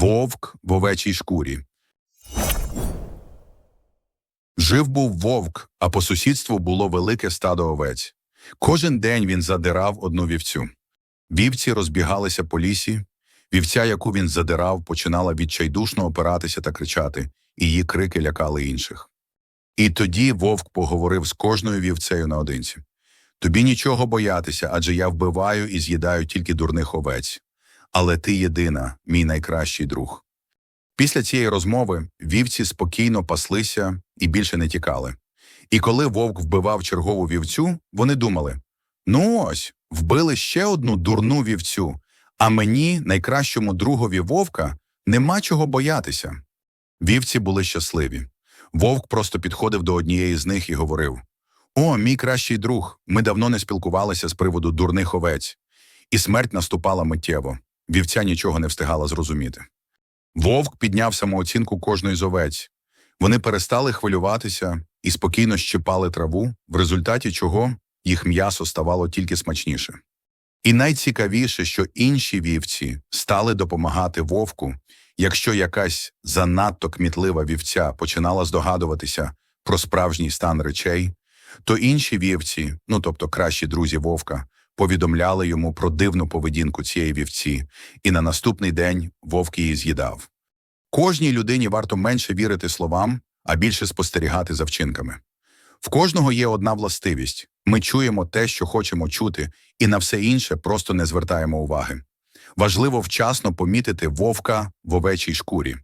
Вовк в овечій шкурі. Жив був вовк, а по сусідству було велике стадо овець. Кожен день він задирав одну вівцю. Вівці розбігалися по лісі. Вівця, яку він задирав, починала відчайдушно опиратися та кричати, і її крики лякали інших. І тоді вовк поговорив з кожною вівцею наодинці. Тобі нічого боятися, адже я вбиваю і з'їдаю тільки дурних овець. Але ти єдина, мій найкращий друг. Після цієї розмови вівці спокійно паслися і більше не тікали. І коли вовк вбивав чергову вівцю, вони думали: ну ось, вбили ще одну дурну вівцю, а мені, найкращому другові вовка, нема чого боятися. Вівці були щасливі. Вовк просто підходив до однієї з них і говорив: О, мій кращий друг, ми давно не спілкувалися з приводу дурних овець. І смерть наступала миттєво. Вівця нічого не встигала зрозуміти. Вовк підняв самооцінку кожної з овець. Вони перестали хвилюватися і спокійно щипали траву, в результаті чого їх м'ясо ставало тільки смачніше. І найцікавіше, що інші вівці стали допомагати вовку, якщо якась занадто кмітлива вівця починала здогадуватися про справжній стан речей, то інші вівці, ну тобто кращі друзі вовка, повідомляли йому про дивну поведінку цієї вівці, і на наступний день вовк її з'їдав. Кожній людині варто менше вірити словам, а більше спостерігати за вчинками. В кожного є одна властивість ми чуємо те, що хочемо чути, і на все інше просто не звертаємо уваги. Важливо вчасно помітити вовка в овечій шкурі.